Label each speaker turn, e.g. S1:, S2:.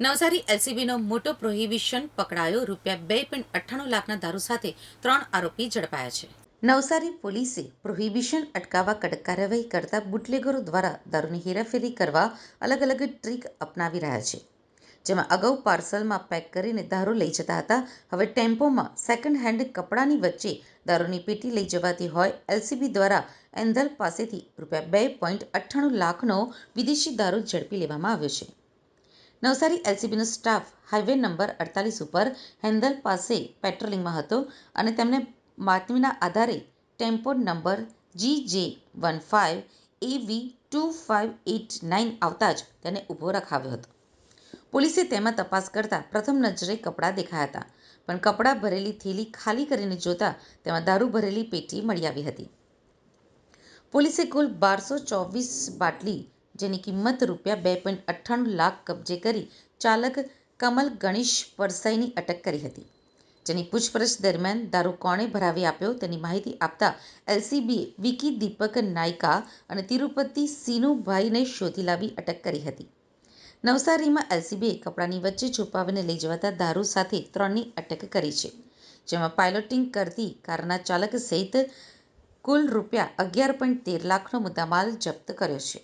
S1: નવસારી એલસીબીનો મોટો પ્રોહિબિશન પકડાયો, રૂપિયા બે પોઈન્ટ અઠ્ઠાણું લાખના દારૂ સાથે ત્રણ આરોપી ઝડપાયા છે. નવસારી પોલીસે પ્રોહિબિશન અટકાવવા કડક કાર્યવાહી કરતા બુટલેગરો દ્વારા દારૂની હેરાફેરી કરવા અલગ અલગ ટ્રીક અપનાવી રહ્યા છે, જેમાં અગાઉ પાર્સલમાં પેક કરીને દારૂ લઈ જતા હતા. હવે ટેમ્પોમાં સેકન્ડ હેન્ડ કપડાની વચ્ચે દારૂની પેટી લઈ જવાતી હોય, એલસીબી દ્વારા એન્ધલ પાસેથી રૂપિયા બે પોઈન્ટ અઠ્ઠાણું લાખનો વિદેશી દારૂ ઝડપી લેવામાં આવ્યો છે. નવસારી એલસીબીનો સ્ટાફ હાઈવે નંબર અડતાલીસ ઉપર હેન્દલ પાસે પેટ્રોલિંગમાં હતો અને તેમને બાતમીના આધારે tempo number G J one five AV two five eight nine આવતા જ તેને ઊભો રખાવ્યો હતો. પોલીસે તેમાં તપાસ કરતા પ્રથમ નજરે કપડાં દેખાયા હતા, પણ કપડાં ભરેલી થેલી ખાલી કરીને જોતા તેમાં દારૂ ભરેલી પેટી મળી આવી હતી. પોલીસે કુલ બારસો ચોવીસ બાટલી જેની કિંમત રૂપિયા બે પોઈન્ટ અઠ્ઠાણું લાખ કબજે કરી ચાલક કમલ ગણેશ પરસાઈની અટક કરી હતી. જેની પૂછપરછ દરમિયાન દારૂ કોણે ભરાવી આપ્યો તેની માહિતી આપતા એલસીબીએ વિકી દીપક નાયકા અને તિરુપતિ સિનુભાઈને શોધી લાવી અટક કરી હતી. નવસારીમાં એલસીબીએ કપડાની વચ્ચે છુપાવીને લઈ જવાતા દારૂ સાથે ત્રણની અટક કરી છે, જેમાં પાયલોટિંગ કરતી કારના ચાલક સહિત કુલ રૂપિયા અગિયાર પોઈન્ટ તેર લાખનો મુદ્દામાલ જપ્ત કર્યો છે.